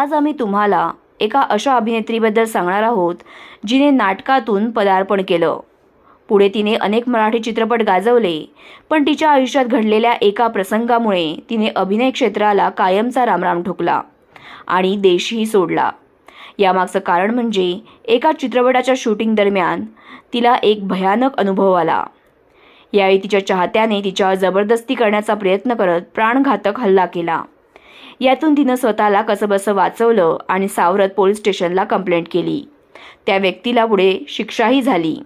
आज आम्ही तुम्हाला एका अशा अभिनेत्रीबद्दल सांगणार आहोत जिने नाटकातून पदार्पण केलं. पुढे तिने अनेक मराठी चित्रपट गाजवले पण तिच्या आयुष्यात घडलेल्या एका प्रसंगामुळे तिने अभिनय क्षेत्राला कायमचा रामराम ठोकला आणि देशही सोडला. यामागचं कारण म्हणजे एका चित्रपटाच्या शूटिंग दरम्यान तिला एक भयानक अनुभव आला. यावेळी तिच्या चाहत्याने तिच्यावर जबरदस्ती करण्याचा प्रयत्न करत प्राणघातक हल्ला केला. यातून तिनं स्वतःला कसंबसं वाचवलं आणि सावरत पोलीस स्टेशनला कंप्लेंट केली. त्या व्यक्तीला पुढे शिक्षाही झाली.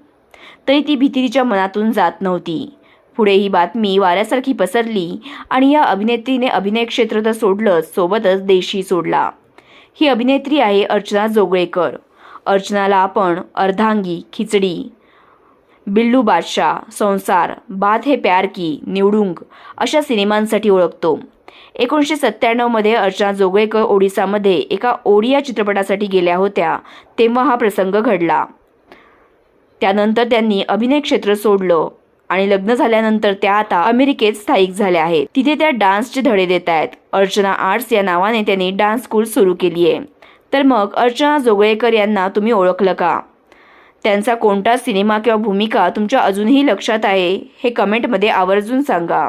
तरी ती भीती तिच्या मनातून जात नव्हती. पुढे ही बातमी वाऱ्यासारखी पसरली आणि या अभिनेत्रीने अभिनय क्षेत्र तर सोडलंच सोबतच देशही सोडला. ही अभिनेत्री आहे अर्चना जोगळेकर. अर्चनाला आपण अर्धांगी खिचडी बिल्लू बादशाह संसार बात हे प्यार की निवडुंग अशा सिनेमांसाठी ओळखतो. एकोणीसशे सत्त्याण्णवमध्ये अर्चना जोगळेकर ओडिसामध्ये एका ओडिया चित्रपटासाठी गेल्या होत्या तेव्हा हा प्रसंग घडला. त्यानंतर त्यांनी अभिनय क्षेत्र सोडलं आणि लग्न झाल्यानंतर त्या आता अमेरिकेत स्थायिक झाल्या आहेत. तिथे त्या डान्सचे धडे देत आहेत. अर्चना आर्ट्स या नावाने त्यांनी डान्स स्कूल सुरू केली आहे तर मग अर्चना जोगळेकर यांना तुम्ही ओळखलं का? त्यांचा कोणता सिनेमा किंवा भूमिका तुमच्या अजूनही लक्षात आहे हे कमेंटमध्ये आवर्जून सांगा.